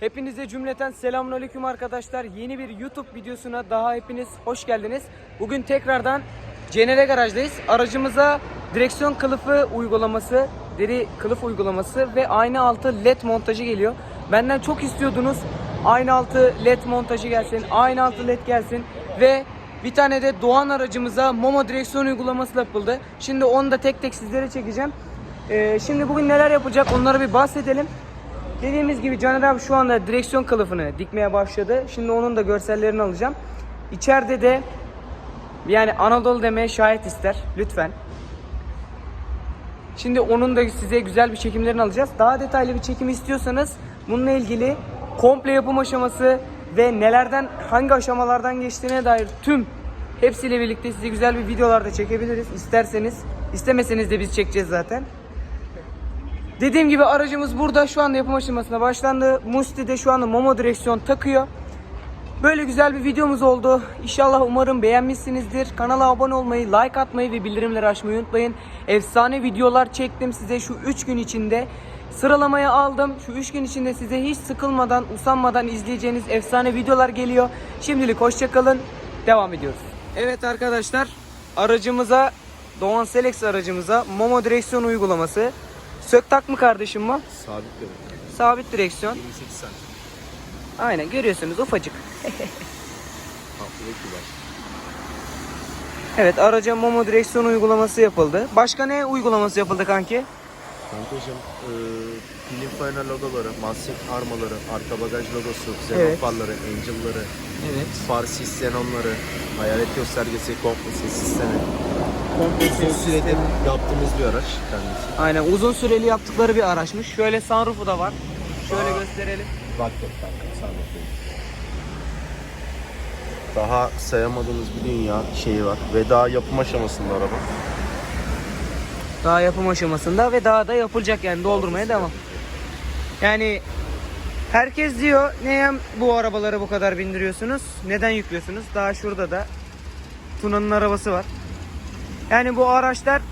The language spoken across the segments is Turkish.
Hepinize cümleten selamünaleyküm arkadaşlar. Yeni bir YouTube videosuna daha hepiniz hoş geldiniz. Bugün tekrardan Cenere Garaj'dayız. Aracımıza direksiyon kılıfı uygulaması, deri kılıf uygulaması ve ayna altı led montajı geliyor. Benden çok istiyordunuz. Ayna altı led montajı gelsin, ayna altı led gelsin ve bir tane de Doğan aracımıza Momo direksiyon uygulaması yapıldı. Şimdi onu da tek tek sizlere çekeceğim. Ee, şimdi bugün neler yapacak onları bir bahsedelim. Dediğimiz gibi Caner abi şu anda direksiyon kılıfını dikmeye başladı. Şimdi onun da görsellerini alacağım. İçeride de yani Anadolu demeye şahit ister. Lütfen. Şimdi onun da size güzel bir çekimlerini alacağız. Daha detaylı bir çekim istiyorsanız bununla ilgili komple yapım aşaması ve nelerden hangi aşamalardan geçtiğine dair tüm hepsiyle birlikte size güzel bir videolarda çekebiliriz. İsterseniz, istemeseniz de biz çekeceğiz zaten. Dediğim gibi aracımız burada şu anda yapım aşamasına başlandı. Musti de şu anda Momo direksiyon takıyor. Böyle güzel bir videomuz oldu. İnşallah umarım beğenmişsinizdir. Kanala abone olmayı, like atmayı ve bildirimleri açmayı unutmayın. Efsane videolar çektim size şu 3 gün içinde. Sıralamaya aldım. Şu 3 gün içinde size hiç sıkılmadan, usanmadan izleyeceğiniz efsane videolar geliyor. Şimdilik hoşçakalın. Devam ediyoruz. Evet arkadaşlar aracımıza Doğan Selex aracımıza Momo direksiyon uygulaması. Sök tak mı kardeşim bu? Sabit görün. Sabit direksiyon. 28 santim. Aynen görüyorsunuz ufacık. Tatlı ve kibar. Evet araca Momo direksiyon uygulaması yapıldı. Başka ne uygulaması yapıldı kanki? Kankacığım e, film final logoları, Massif armaları, arka bagaj logosu, xenon Evet. farları, angel'ları, Evet. far xenonları, hayalet göstergesi, komple ses sistemi. Komple Uzun süredir yaptığımız bir araç kendisi. Aynen uzun süreli yaptıkları bir araçmış. Şöyle sunroofu da var. Şöyle gösterelim. Bak yok kanka. Daha sayamadığımız bir dünya şeyi var ve daha yapım aşamasında araba. Daha yapım aşamasında ve daha da yapılacak yani doldurmaya devam. Yani herkes diyor neye bu arabaları bu kadar bindiriyorsunuz? Neden yüklüyorsunuz? Daha şurada da Tuna'nın arabası var. Yani bu araçlar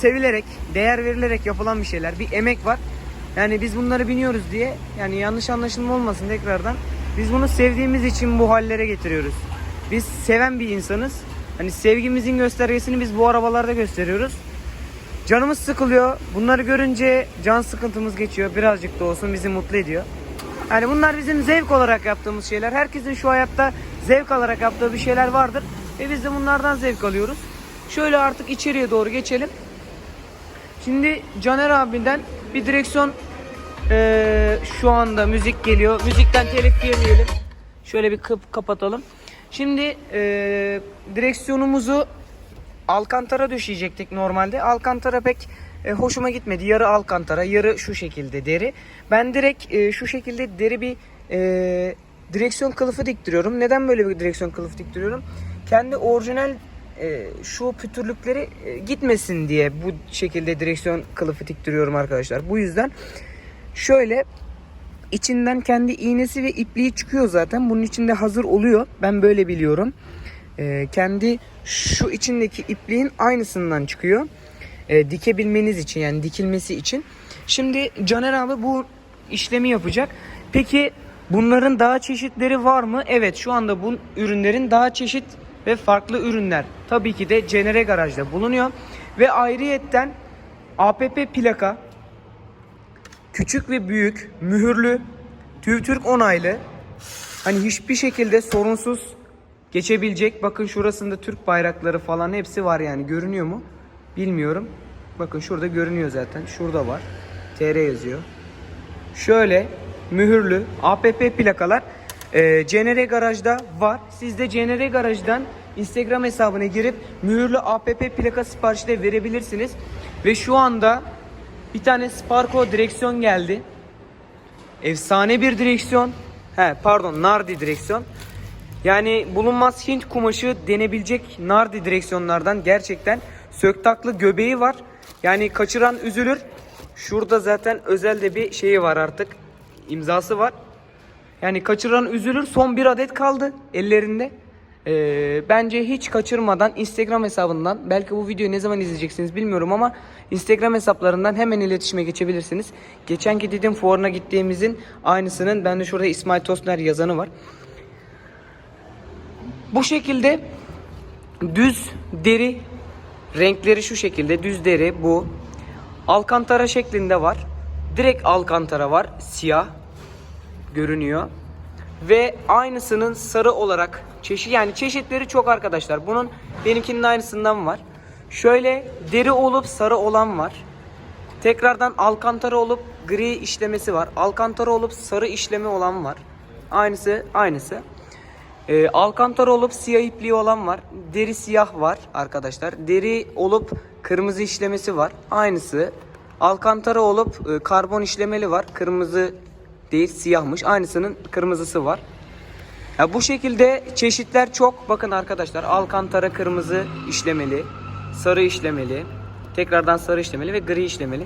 sevilerek, değer verilerek yapılan bir şeyler. Bir emek var. Yani biz bunları biniyoruz diye yani yanlış anlaşılma olmasın tekrardan. Biz bunu sevdiğimiz için bu hallere getiriyoruz. Biz seven bir insanız. Hani sevgimizin göstergesini biz bu arabalarda gösteriyoruz. Canımız sıkılıyor. Bunları görünce can sıkıntımız geçiyor. Birazcık da olsun bizi mutlu ediyor. Yani bunlar bizim zevk olarak yaptığımız şeyler. Herkesin şu hayatta zevk alarak yaptığı bir şeyler vardır. Ve biz de bunlardan zevk alıyoruz. Şöyle artık içeriye doğru geçelim. Şimdi Caner abinden bir direksiyon eee, şu anda müzik geliyor. Müzikten telif yemeyelim. Şöyle bir kap- kapatalım. Şimdi eee, direksiyonumuzu Alcantara döşeyecektik normalde. Alcantara pek e, hoşuma gitmedi. Yarı Alcantara, yarı şu şekilde deri. Ben direkt e, şu şekilde deri bir e, direksiyon kılıfı diktiriyorum. Neden böyle bir direksiyon kılıfı diktiriyorum? Kendi orijinal e, şu pütürlükleri e, gitmesin diye bu şekilde direksiyon kılıfı diktiriyorum arkadaşlar. Bu yüzden şöyle içinden kendi iğnesi ve ipliği çıkıyor zaten. Bunun içinde hazır oluyor. Ben böyle biliyorum. Ee, kendi şu içindeki ipliğin aynısından çıkıyor. Dikebilmeniz için yani dikilmesi için. Şimdi Caner abi bu işlemi yapacak. Peki bunların daha çeşitleri var mı? Evet şu anda bu ürünlerin daha çeşit ve farklı ürünler tabii ki de Cenere Garaj'da bulunuyor. Ve ayrıyetten APP plaka küçük ve büyük, mühürlü, TÜVTÜRK onaylı, hani hiçbir şekilde sorunsuz geçebilecek. Bakın şurasında Türk bayrakları falan hepsi var yani. Görünüyor mu? Bilmiyorum. Bakın şurada görünüyor zaten. Şurada var. TR yazıyor. Şöyle mühürlü APP plakalar e, CNR Garaj'da var. Siz de CNR Garaj'dan Instagram hesabına girip mühürlü APP plaka siparişi de verebilirsiniz. Ve şu anda bir tane Sparko direksiyon geldi. Efsane bir direksiyon. He pardon Nardi direksiyon. Yani bulunmaz Hint kumaşı denebilecek Nardi direksiyonlardan gerçekten söktaklı göbeği var. Yani kaçıran üzülür. Şurada zaten özelde bir şeyi var artık. imzası var. Yani kaçıran üzülür. Son bir adet kaldı ellerinde. Ee, bence hiç kaçırmadan Instagram hesabından belki bu videoyu ne zaman izleyeceksiniz bilmiyorum ama Instagram hesaplarından hemen iletişime geçebilirsiniz. Geçenki dedim fuarına gittiğimizin aynısının bende şurada İsmail Tosner yazanı var. Bu şekilde düz deri renkleri şu şekilde düz deri bu. Alkantara şeklinde var. Direkt alkantara var siyah görünüyor. Ve aynısının sarı olarak çeşit yani çeşitleri çok arkadaşlar. Bunun benimkinin aynısından var. Şöyle deri olup sarı olan var. Tekrardan alkantara olup gri işlemesi var. Alkantara olup sarı işlemi olan var. Aynısı aynısı. Ee, alkantara olup siyah ipliği olan var. Deri siyah var arkadaşlar. Deri olup kırmızı işlemesi var. Aynısı. Alkantara olup e, karbon işlemeli var. Kırmızı değil siyahmış. Aynısının kırmızısı var. Ya bu şekilde çeşitler çok. Bakın arkadaşlar alkantara kırmızı işlemeli, sarı işlemeli, tekrardan sarı işlemeli ve gri işlemeli.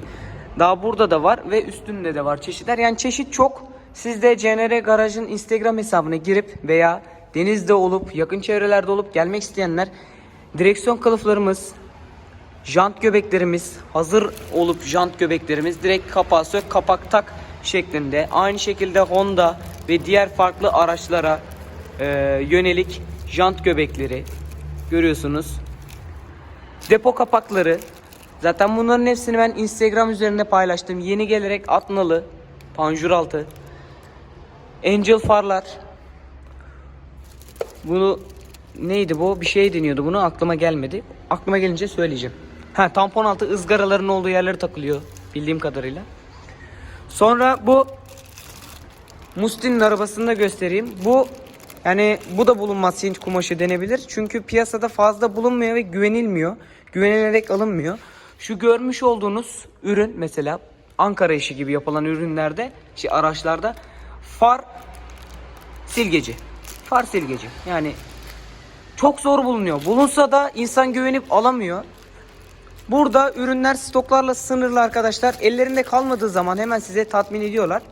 Daha burada da var ve üstünde de var çeşitler. Yani çeşit çok. Siz de CNR Garaj'ın Instagram hesabına girip veya denizde olup yakın çevrelerde olup gelmek isteyenler direksiyon kılıflarımız, jant göbeklerimiz hazır olup jant göbeklerimiz direkt kapağı sök kapak tak şeklinde. Aynı şekilde Honda ve diğer farklı araçlara e, yönelik jant göbekleri görüyorsunuz. Depo kapakları. Zaten bunların hepsini ben Instagram üzerinde paylaştım. Yeni gelerek Atnalı, panjur altı, Angel farlar. Bunu neydi bu? Bir şey deniyordu bunu aklıma gelmedi. Aklıma gelince söyleyeceğim. Ha tampon altı ızgaraların olduğu yerleri takılıyor bildiğim kadarıyla. Sonra bu Mustin'in arabasını da göstereyim. Bu yani bu da bulunmaz Hint kumaşı denebilir. Çünkü piyasada fazla bulunmuyor ve güvenilmiyor. Güvenilerek alınmıyor. Şu görmüş olduğunuz ürün mesela Ankara işi gibi yapılan ürünlerde, şey araçlarda far silgeci. Far silgeci. Yani çok zor bulunuyor. Bulunsa da insan güvenip alamıyor. Burada ürünler stoklarla sınırlı arkadaşlar. Ellerinde kalmadığı zaman hemen size tatmin ediyorlar.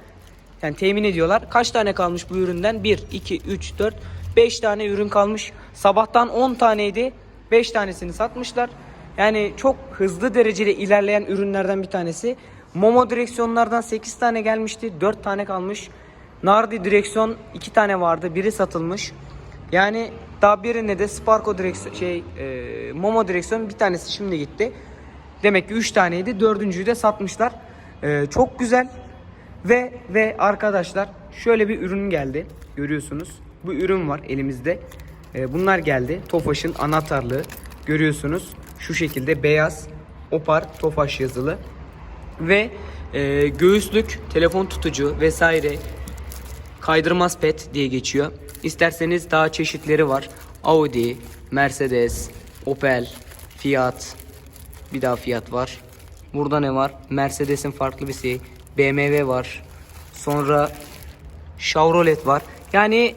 Yani temin ediyorlar. Kaç tane kalmış bu üründen? 1, 2, 3, 4, 5 tane ürün kalmış. Sabahtan 10 taneydi. 5 tanesini satmışlar. Yani çok hızlı derecede ilerleyen ürünlerden bir tanesi. Momo direksiyonlardan 8 tane gelmişti. 4 tane kalmış. Nardi direksiyon 2 tane vardı. Biri satılmış. Yani daha birine de Sparko direksiyon şey e, Momo direksiyon bir tanesi şimdi gitti. Demek ki 3 taneydi. Dördüncüyü de satmışlar. E, çok güzel. Ve ve arkadaşlar şöyle bir ürün geldi. Görüyorsunuz. Bu ürün var elimizde. E, bunlar geldi. Tofaş'ın anahtarlığı. Görüyorsunuz. Şu şekilde beyaz Opar Tofaş yazılı. Ve e, göğüslük, telefon tutucu vesaire kaydırmaz pet diye geçiyor. İsterseniz daha çeşitleri var. Audi, Mercedes, Opel, Fiat. Bir daha Fiat var. Burada ne var? Mercedes'in farklı bir şey. BMW var. Sonra Chevrolet var. Yani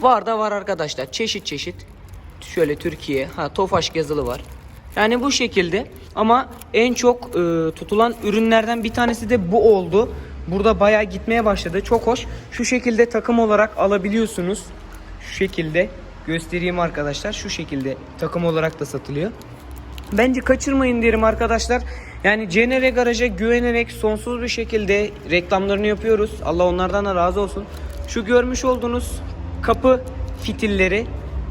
var da var arkadaşlar. Çeşit çeşit. Şöyle Türkiye. Ha Tofaş yazılı var. Yani bu şekilde ama en çok e, tutulan ürünlerden bir tanesi de bu oldu. Burada bayağı gitmeye başladı. Çok hoş. Şu şekilde takım olarak alabiliyorsunuz. Şu şekilde göstereyim arkadaşlar. Şu şekilde takım olarak da satılıyor. Bence kaçırmayın derim arkadaşlar. Yani CNR Garaj'a güvenerek sonsuz bir şekilde reklamlarını yapıyoruz. Allah onlardan da razı olsun. Şu görmüş olduğunuz kapı fitilleri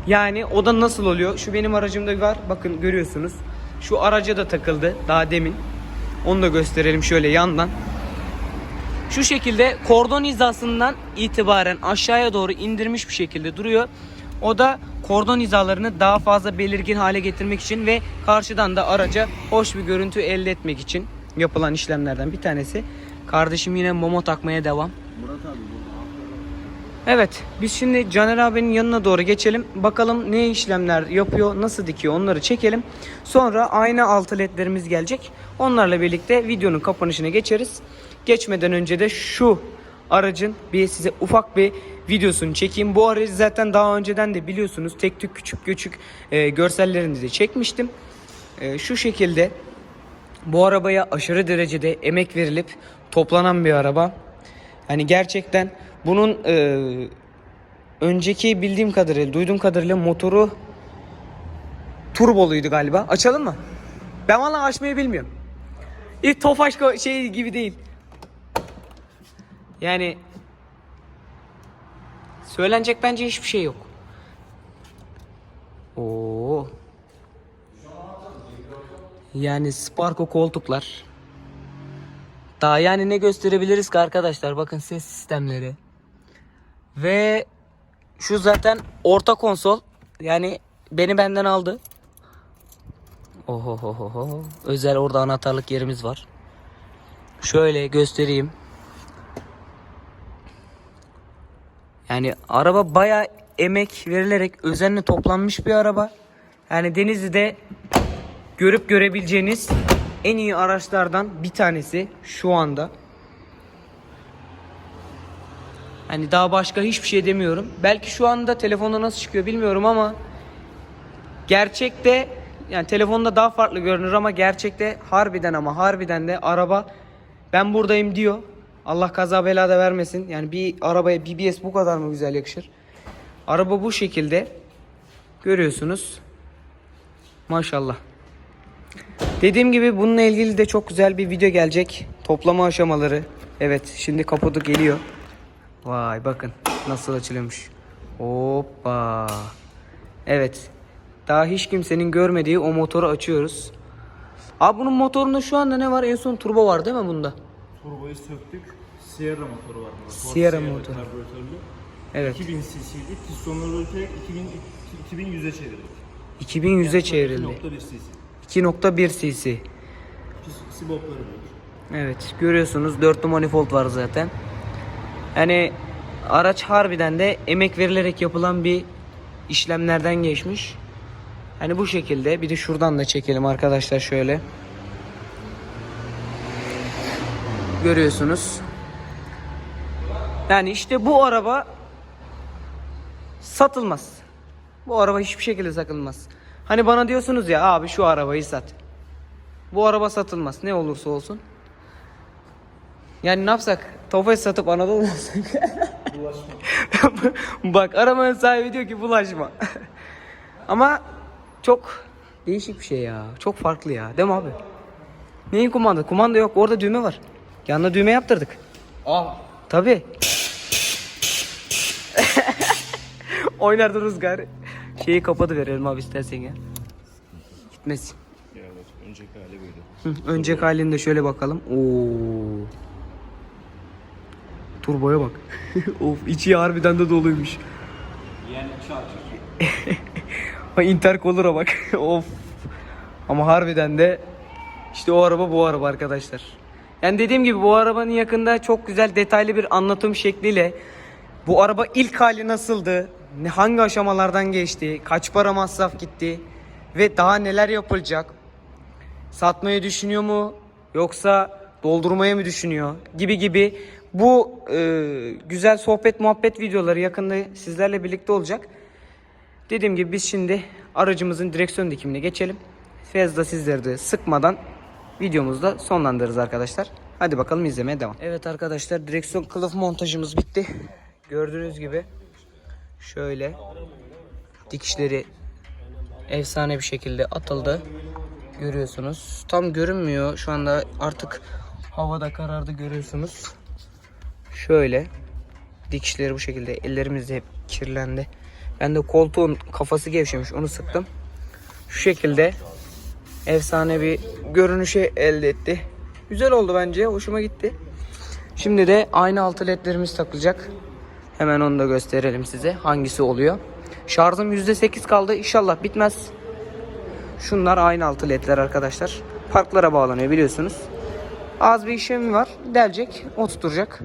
yani o da nasıl oluyor? Şu benim aracımda var. Bakın görüyorsunuz. Şu araca da takıldı daha demin. Onu da gösterelim şöyle yandan. Şu şekilde kordon hizasından itibaren aşağıya doğru indirmiş bir şekilde duruyor. O da kordon hizalarını daha fazla belirgin hale getirmek için ve karşıdan da araca hoş bir görüntü elde etmek için yapılan işlemlerden bir tanesi. Kardeşim yine momo takmaya devam. Murat abi Evet biz şimdi Caner abinin yanına doğru geçelim. Bakalım ne işlemler yapıyor, nasıl dikiyor onları çekelim. Sonra ayna altı ledlerimiz gelecek. Onlarla birlikte videonun kapanışına geçeriz. Geçmeden önce de şu aracın bir size ufak bir videosunu çekeyim. Bu aracı zaten daha önceden de biliyorsunuz tek tük küçük küçük e, görsellerini de çekmiştim. E, şu şekilde bu arabaya aşırı derecede emek verilip toplanan bir araba. Hani gerçekten bunun e, önceki bildiğim kadarıyla, duyduğum kadarıyla motoru turboluydu galiba. Açalım mı? Ben vallahi açmayı bilmiyorum. İlk Tofaş şey gibi değil. Yani söylenecek bence hiçbir şey yok. Oo. Yani Sparko koltuklar. Daha yani ne gösterebiliriz ki arkadaşlar? Bakın ses sistemleri. Ve şu zaten orta konsol. Yani beni benden aldı. Ohohoho. Özel orada anahtarlık yerimiz var. Şöyle göstereyim. Yani araba baya emek verilerek özenle toplanmış bir araba. Yani Denizli'de görüp görebileceğiniz en iyi araçlardan bir tanesi şu anda. Hani daha başka hiçbir şey demiyorum. Belki şu anda telefonda nasıl çıkıyor bilmiyorum ama gerçekte yani telefonda daha farklı görünür ama gerçekte harbiden ama harbiden de araba ben buradayım diyor. Allah kaza bela da vermesin. Yani bir arabaya BBS bu kadar mı güzel yakışır? Araba bu şekilde görüyorsunuz. Maşallah. Dediğim gibi bununla ilgili de çok güzel bir video gelecek. Toplama aşamaları. Evet şimdi kapotu geliyor. Vay bakın nasıl açılıyormuş. Hoppa. Evet. Daha hiç kimsenin görmediği o motoru açıyoruz. Abi bunun motorunda şu anda ne var? En son turbo var değil mi bunda? Turboyu söktük. Sierra motoru var burada. Ford Sierra motoru. Karbüratörlü. Evet. 2000 cc'ydi. Pistonları öterek 2000 2100'e çevirdik. 2100'e çevrildi. 2.1 cc. 2.1 cc. Sibopları büyük. Evet görüyorsunuz dörtlü manifold var zaten. Yani araç harbiden de emek verilerek yapılan bir işlemlerden geçmiş. Hani bu şekilde bir de şuradan da çekelim arkadaşlar şöyle. Görüyorsunuz. Yani işte bu araba satılmaz. Bu araba hiçbir şekilde satılmaz. Hani bana diyorsunuz ya abi şu arabayı sat. Bu araba satılmaz ne olursa olsun. Yani ne yapsak? Tofaş satıp Anadolu mu alsak? Bak arabanın sahibi diyor ki bulaşma. Ama çok değişik bir şey ya. Çok farklı ya. Değil mi abi? Neyin kumanda? Kumanda yok. Orada düğme var. Yanına düğme yaptırdık. Aa. Tabi. Oynardı rüzgar. Şeyi kapadı verelim abi istersen ya. Gitmesin. Ya bak önceki hali buydu. Hı, Önceki halinde şöyle bakalım. Oo. Turboya bak. of içi harbiden de doluymuş. Yani çarpı. Ha intercooler'a bak. of. Ama harbiden de işte o araba bu araba arkadaşlar. Yani dediğim gibi bu arabanın yakında çok güzel detaylı bir anlatım şekliyle bu araba ilk hali nasıldı? Ne hangi aşamalardan geçti? Kaç para masraf gitti? Ve daha neler yapılacak? Satmayı düşünüyor mu? Yoksa doldurmayı mı düşünüyor? Gibi gibi bu e, güzel sohbet muhabbet videoları yakında sizlerle birlikte olacak. Dediğim gibi biz şimdi aracımızın direksiyon dikimine geçelim. Fazla sizleri de sıkmadan videomuzda sonlandırırız arkadaşlar. Hadi bakalım izlemeye devam. Evet arkadaşlar direksiyon kılıf montajımız bitti. Gördüğünüz gibi şöyle dikişleri efsane bir şekilde atıldı. Görüyorsunuz. Tam görünmüyor. Şu anda artık havada karardı görüyorsunuz. Şöyle dikişleri bu şekilde ellerimiz de hep kirlendi. Ben de koltuğun kafası gevşemiş onu sıktım. Şu şekilde efsane bir görünüşü elde etti. Güzel oldu bence. Hoşuma gitti. Şimdi de aynı altı ledlerimiz takılacak. Hemen onu da gösterelim size. Hangisi oluyor. Şarjım %8 kaldı. İnşallah bitmez. Şunlar aynı altı ledler arkadaşlar. Parklara bağlanıyor biliyorsunuz. Az bir işlemi var. Delecek, oturtacak.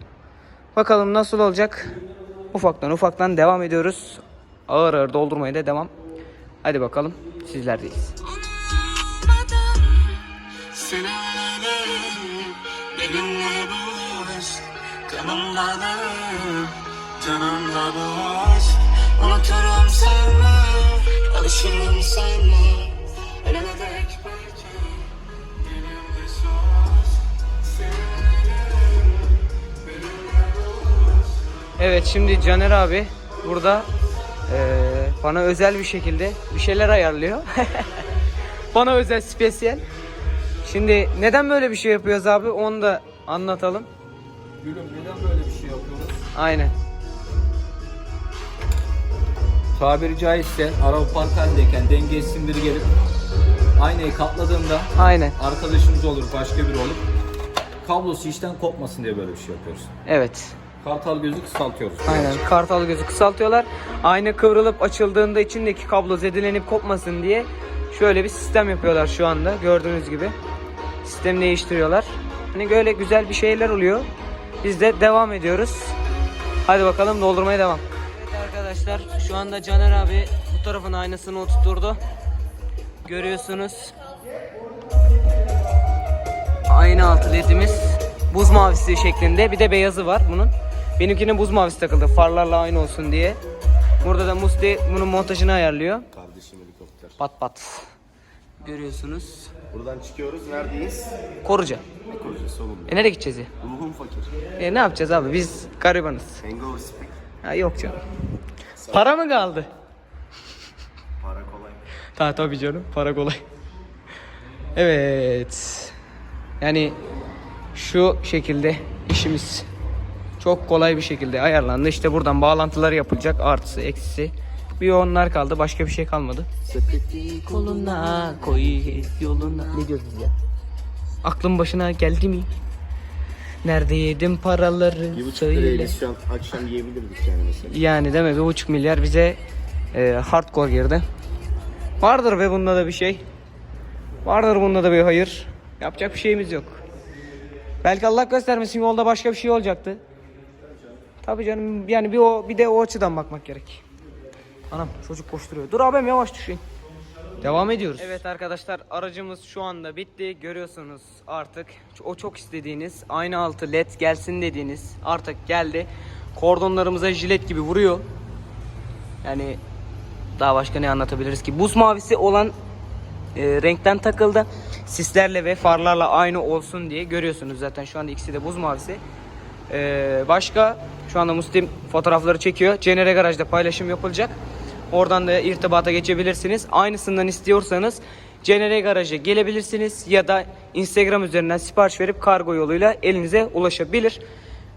Bakalım nasıl olacak. Ufaktan ufaktan devam ediyoruz. Ağır ağır doldurmaya da devam. Hadi bakalım sizlerdeyiz. Benimle buluş Kanımda da canımda boş Unuturum sanma alışırım sanma Ölene dek belki dilimde söz Evet şimdi Caner abi burada eee, bana özel bir şekilde bir şeyler ayarlıyor. bana özel spesiyel. Şimdi neden böyle bir şey yapıyoruz abi onu da anlatalım. Gülüm neden böyle bir şey yapıyoruz? Aynen. Tabiri caizse araba park halindeyken dengesizin biri gelip aynayı katladığında Aynen. arkadaşımız olur, başka biri olur. Kablosu işten kopmasın diye böyle bir şey yapıyoruz. Evet. Kartal gözü kısaltıyoruz. Aynen. Kartal gözü kısaltıyorlar. Ayna kıvrılıp açıldığında içindeki kablo zedelenip kopmasın diye şöyle bir sistem yapıyorlar şu anda. Gördüğünüz gibi. Sistemi değiştiriyorlar. Hani böyle güzel bir şeyler oluyor. Biz de devam ediyoruz. Hadi bakalım doldurmaya devam. Arkadaşlar şu anda Caner abi bu tarafın aynasını oturtturdu. Görüyorsunuz. Ayna altı ledimiz buz mavisi şeklinde bir de beyazı var bunun. Benimkine buz mavisi takıldı farlarla aynı olsun diye. Burada da Musti bunun montajını ayarlıyor. Kardeşim helikopter. Pat pat. Görüyorsunuz. Buradan çıkıyoruz. Neredeyiz? Koruca. Koca solunda. E nereye gideceğiz ya? Ruhum fakir. E ne yapacağız abi biz garibanız. Hangover speak. Ha yok canım. Para mı kaldı? Para kolay. Ta tabii canım para kolay. Evet. Yani şu şekilde işimiz çok kolay bir şekilde ayarlandı. İşte buradan bağlantılar yapılacak artısı eksisi. Bir onlar kaldı başka bir şey kalmadı. Sepeti Koluna koy yoluna. Ne diyorsunuz ya? Aklım başına geldi mi? Nerede yedim paraları Bir buçuk söyle. lirayla şu an akşam yiyebilirdik yani mesela. Yani mi? Bir buçuk milyar bize e, hardcore girdi. Vardır be bunda da bir şey. Vardır bunda da bir hayır. Yapacak bir şeyimiz yok. Belki Allah göstermesin yolda başka bir şey olacaktı. Tabii canım yani bir o bir de o açıdan bakmak gerek. Anam çocuk koşturuyor. Dur abim yavaş düşün. Devam ediyoruz. Evet arkadaşlar aracımız şu anda bitti. Görüyorsunuz artık o çok istediğiniz aynı altı led gelsin dediğiniz artık geldi. Kordonlarımıza jilet gibi vuruyor. Yani daha başka ne anlatabiliriz ki? Buz mavisi olan e, renkten takıldı. Sislerle ve farlarla aynı olsun diye görüyorsunuz zaten şu anda ikisi de buz mavisi. E, başka şu anda Muslim fotoğrafları çekiyor. Cenere Garaj'da paylaşım yapılacak. Oradan da irtibata geçebilirsiniz. Aynısından istiyorsanız Cenere Garaj'a gelebilirsiniz ya da Instagram üzerinden sipariş verip kargo yoluyla elinize ulaşabilir.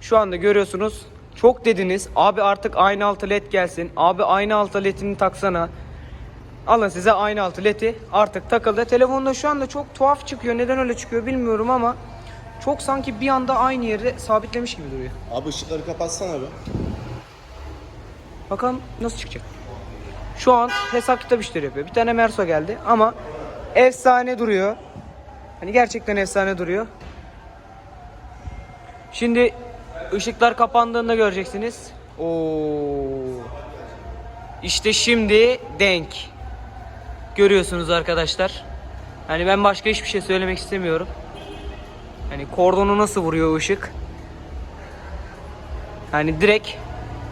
Şu anda görüyorsunuz çok dediniz abi artık aynı altı led gelsin. Abi aynı altı ledini taksana. Alın size aynı altı ledi artık takıldı. Telefonda şu anda çok tuhaf çıkıyor. Neden öyle çıkıyor bilmiyorum ama çok sanki bir anda aynı yere sabitlemiş gibi duruyor. Abi ışıkları kapatsana be. Bakalım nasıl çıkacak. Şu an hesap kitap işleri yapıyor. Bir tane Merso geldi ama efsane duruyor. Hani gerçekten efsane duruyor. Şimdi ışıklar kapandığında göreceksiniz. Oo. İşte şimdi denk. Görüyorsunuz arkadaşlar. Hani ben başka hiçbir şey söylemek istemiyorum. Hani kordonu nasıl vuruyor ışık? Hani direkt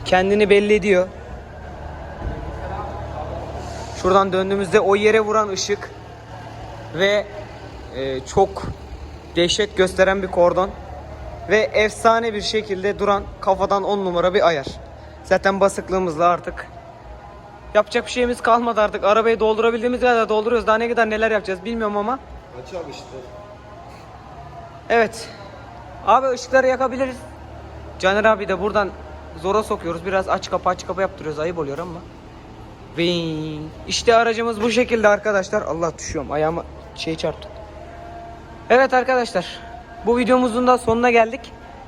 kendini belli ediyor. Şuradan döndüğümüzde o yere vuran ışık ve e, çok dehşet gösteren bir kordon ve efsane bir şekilde duran kafadan 10 numara bir ayar. Zaten basıklığımızla artık yapacak bir şeyimiz kalmadı artık. Arabayı doldurabildiğimiz kadar dolduruyoruz. Daha ne kadar neler yapacağız bilmiyorum ama. Aç abi işte. Evet. Abi ışıkları yakabiliriz. Caner abi de buradan zora sokuyoruz. Biraz aç kapa aç kapa yaptırıyoruz. Ayıp oluyor ama. Ving. İşte aracımız bu şekilde arkadaşlar. Allah düşüyorum. Ayağıma şey çarptı. Evet arkadaşlar. Bu videomuzun da sonuna geldik.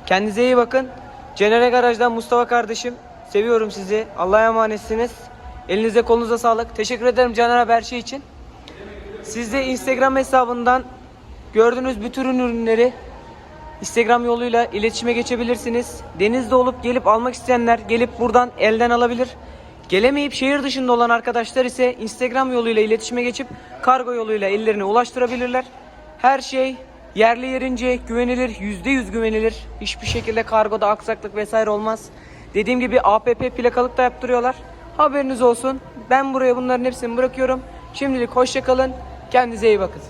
Kendinize iyi bakın. Cenere Garaj'dan Mustafa kardeşim. Seviyorum sizi. Allah'a emanetsiniz. Elinize kolunuza sağlık. Teşekkür ederim Caner abi her şey için. Siz de Instagram hesabından gördüğünüz bütün ürünleri Instagram yoluyla iletişime geçebilirsiniz. Denizde olup gelip almak isteyenler gelip buradan elden alabilir. Gelemeyip şehir dışında olan arkadaşlar ise Instagram yoluyla iletişime geçip kargo yoluyla ellerine ulaştırabilirler. Her şey yerli yerince güvenilir, %100 güvenilir. Hiçbir şekilde kargoda aksaklık vesaire olmaz. Dediğim gibi APP plakalık da yaptırıyorlar. Haberiniz olsun. Ben buraya bunların hepsini bırakıyorum. Şimdilik hoşça kalın. Kendinize iyi bakın.